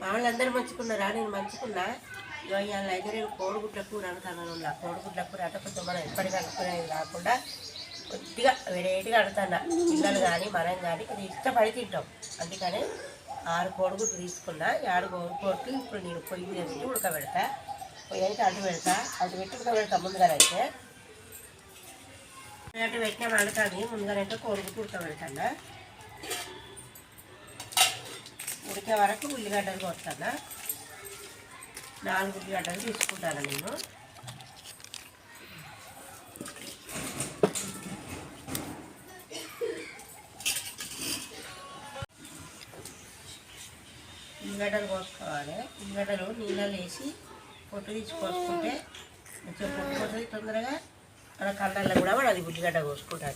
మా వాళ్ళందరూ మంచుకున్నారా నేను మంచుకున్నా ఇవాళ అయితే నేను కోడిగుడ్ల కూర అనుకున్నాను ఉన్నా కోడిగుడ్ల కూర అంటే కొంచెం మనం ఎప్పటికీ అనుకునేది కాకుండా కొద్దిగా వెరైటీగా అడుగుతున్నా పిల్లలు కానీ మనం కానీ కొద్దిగా ఇష్టపడి తింటాం. అందుకని ఆరు కోడిగుడ్లు తీసుకున్నా ఈ ఆరు కోడిగుడ్లు ఇప్పుడు నేను పొయ్యి మీద పెట్టి ఉడకబెడతా. పొయ్యి అయితే అడ్డు పెడతా. అడ్డు పెట్టి ఉడకబెడతా ముందుగానైతే. అటు పెట్టినా వండుతుంది ముందుగానైతే కోడిగుడ్డు ఉడకబెడతాను ఉడికే వరకు ఉల్లిగడ్డలు కొడతానా నాలుగు ఉల్లిగడ్డలు తీసుకుంటాను నేను. ఉల్లిగడ్డలు కోసుకోవాలి ఉల్లిగడ్డలు నీళ్ళలో వేసి పొట్టు తీసి కోసుకుంటే కొంచెం పొట్టు పోతుంది తొందరగా మన కళ్ళల్లో కూడా అది ఉల్లిగడ్డ కోసుకుంటా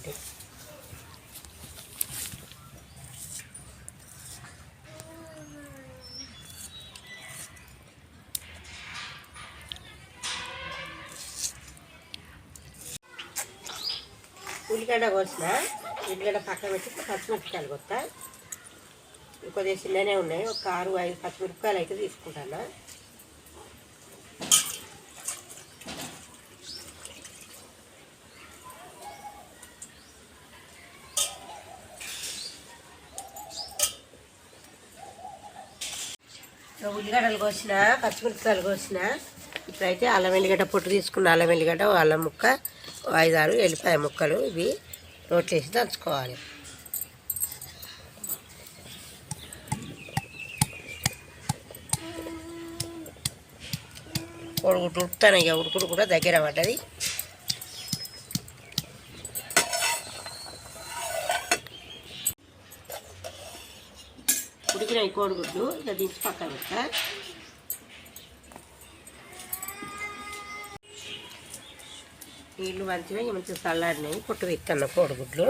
ఉల్లిగడ్డ కోసిన. ఉల్లిగడ్డ పక్కన పెట్టి పచ్చిమిరపకాయలు కొత్త. కొద్దిగా చిన్ననే ఉన్నాయి. ఒక ఆరు ఐదు పచ్చిమిరపకాయలు అయితే తీసుకుంటాను. ఉల్లిగడ్డలు కోసిన పచ్చిమిరపకాయలు కోసిన. ఇప్పుడైతే అల్లం వెల్లిగడ్డ పొట్టు తీసుకున్న అల్లం వెల్లిగడ్డ అల్లం ముక్క. ఐదారు ఎల్లిపాయ ముక్కలు ఇవి రోట్లు వేసి దంచుకోవాలి. ఉడుకుడు ఉడుకుతాను ఇక ఉడుకుడు కూడా దగ్గర పడ్డది. ఉడికిన కోడిగుడ్లు ఇక దించి పక్కన పెట్టా నీళ్ళు మంచిగా మంచిగా చల్లారినాయి. పుట్టు విత్తన్న కోడిగుడ్లు.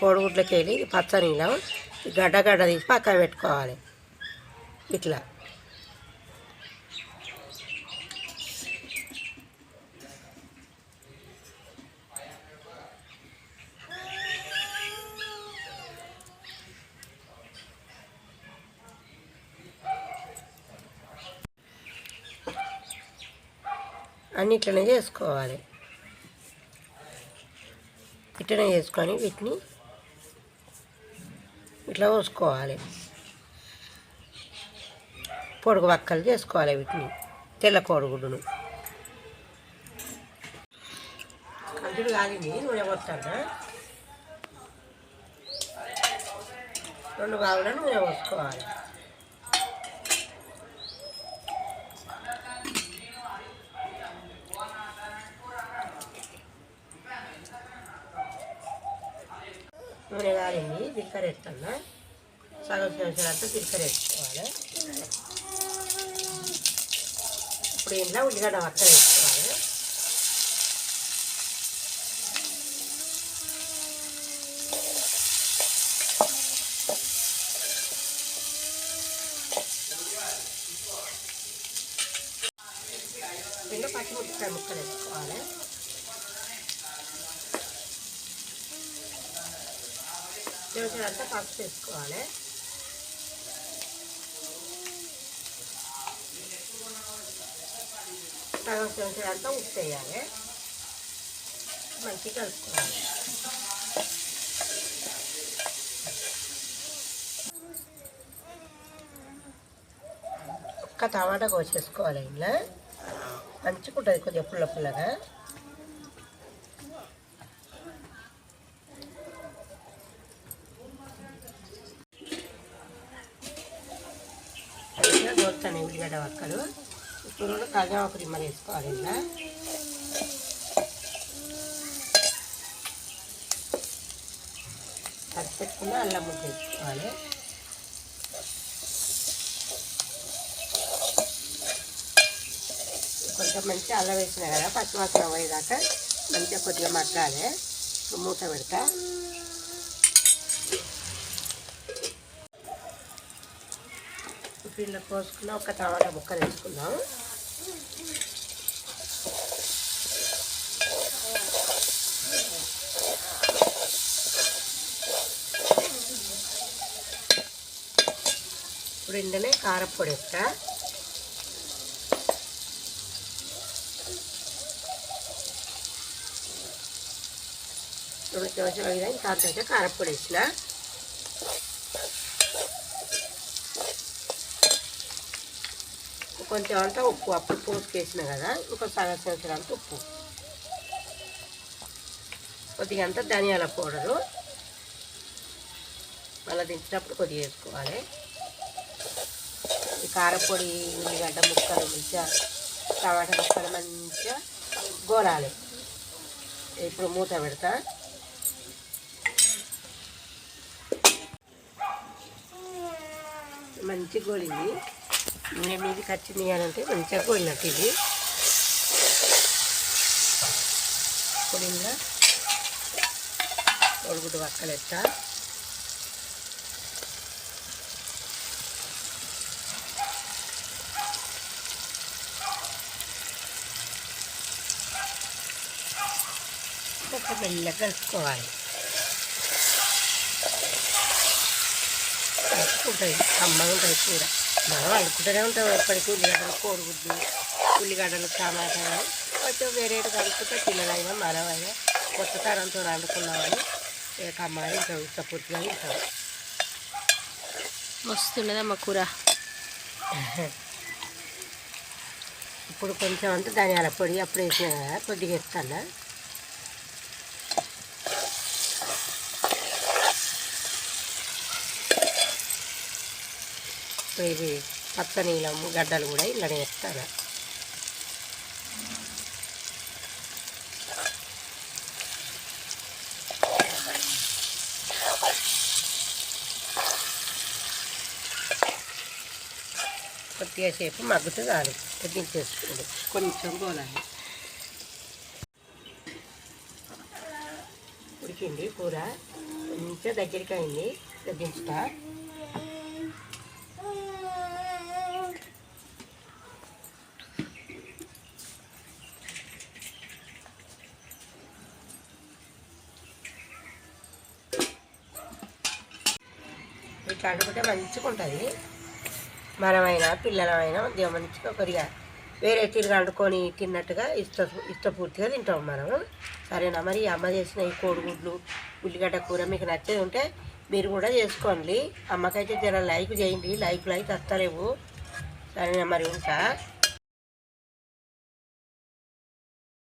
కోడిగుడ్లకి వెళ్ళి పచ్చ నీళ్ళం గడ్డ గడ్డ తీసి పక్కన పెట్టుకోవాలి. ఇట్లా. అన్నిట్లనే చేసుకోవాలి. ఇట్లనే చేసుకొని వీటిని ఇట్లా పోసుకోవాలి. పొడుగు వక్కలు చేసుకోవాలి వీటిని తెల్ల కోడిగుడ్డును. కంచుడు కాలింది నూనె పోస్తాను? రెండు కావాలని నూనె పోసుకోవాలి. నూనె కాలింది దిక్కర సగం చెంచాలు అంతా ఇప్పుడు ఇంట్లో ఉల్లిగడ్డ వక్క వేసుకోవాలి. దీంట్లో పచ్చిమిరపకాయ ముక్కలు వేసుకోవాలి. అంతా కట్ వేసుకోవాలి సగం చెంచా అంతా ఉప్పు వేయాలి మంచిగా కలుపుకోవాలి ఒక్క టమాటా కోసేసుకోవాలి ఇంట్లో మంచిగా ఉంటుంది కొద్దిగా పుల్ల పుల్లగా. దోస్తాను ఉల్లిగడ్డ వక్కలు ఇప్పుడు కూడా ఒక రిమ్మలు వేసుకోవాలి ఇలా కట్ పెట్టుకున్న అల్లం ముద్ద వేసుకోవాలి. కొంచెం మంచి అల్లం వేసిన కదా పచ్చివాసన పోయేదాకా మంచిగా కొద్దిగా మగ్గాలి. మూత పెడతా. ఇప్పుడు ఇలా ఒక టమాటా ముక్క వేసుకుందాం ఇప్పుడు ఇందులో కారపొడి ఇస్తా ఇప్పుడు చెంచాలు అయినా ఇంకా చెంచా కారపొడి వేసిన. కొంచెం అంతా ఉప్పు అప్పుడు పోసుకేసిన కదా ఇంకో సగం చెంచా ఉప్పు. కొద్దిగా అంతా ధనియాల పౌడరు. మళ్ళీ దించినప్పుడు కొద్దిగా వేసుకోవాలి. ఈ కారపొడి ఉల్లిగడ్డ ముక్కలు మంచిగా టమాటా ముక్కలు మంచిగా గోలాలి ఇప్పుడు మూత పెడతా. మంచి గోలింది. నూనె మీది కచ్చింది అంటే మంచిగా గోలినట్టు ఇది. పొడిగా కొడుకుడు వక్కలెత్తా. ఒక మెల్లగా కలుపుకోవాలి. కలుపుకుంటుంది కమ్మగా ఉంటుంది కూర. మనం అనుకుంటూనే ఉంటాం ఎప్పటికీ ఉల్లిగడ్డలు కోడిగుడ్డు ఉల్లిగడ్డలు టమాటాలు కొంచెం వేరేటి కలుపుకుంటే పిల్లలైనా మనమైనా కొత్త తరంతో వండుకున్నామని ఇక కమ్మగా తింటాం ఇష్టపూర్తిగా తింటాం. మస్తున్నదమ్మ కూర. ఇప్పుడు కొంచెం అంతా ధనియాల పొడి అప్పుడు వేసిన కదా కొద్దిగా వేస్తాను? ఇప్పుడు ఇది పచ్చ నీలం గడ్డలు కూడా ఇలా వేస్తాను కొద్దిగా సేపు మగ్గుతూ కాదు తగ్గించేసుకోండి కొంచెం గోలాలి ఉడికింది కూర. కొంచెం దగ్గరికి అయింది. తగ్గించుతా ఇట్లా అనుకుంటే మంచిగా ఉంటుంది మనమైనా పిల్లలమైనా కొద్దిగా మంచిగా కొద్దిగా వేరే తిరిగి వండుకొని తిన్నట్టుగా ఇష్ట ఇష్టపూర్తిగా తింటాం మనం. సరేనా? మరి ఈ అమ్మ చేసిన ఈ కోడిగుడ్లు ఉల్లిగడ్డ కూర మీకు నచ్చేది ఉంటే మీరు కూడా చేసుకోండి. అమ్మకైతే జర లైక్ చేయండి. లైక్ లైక్ వస్తలేవు సరేనా? మరి ఉంటా.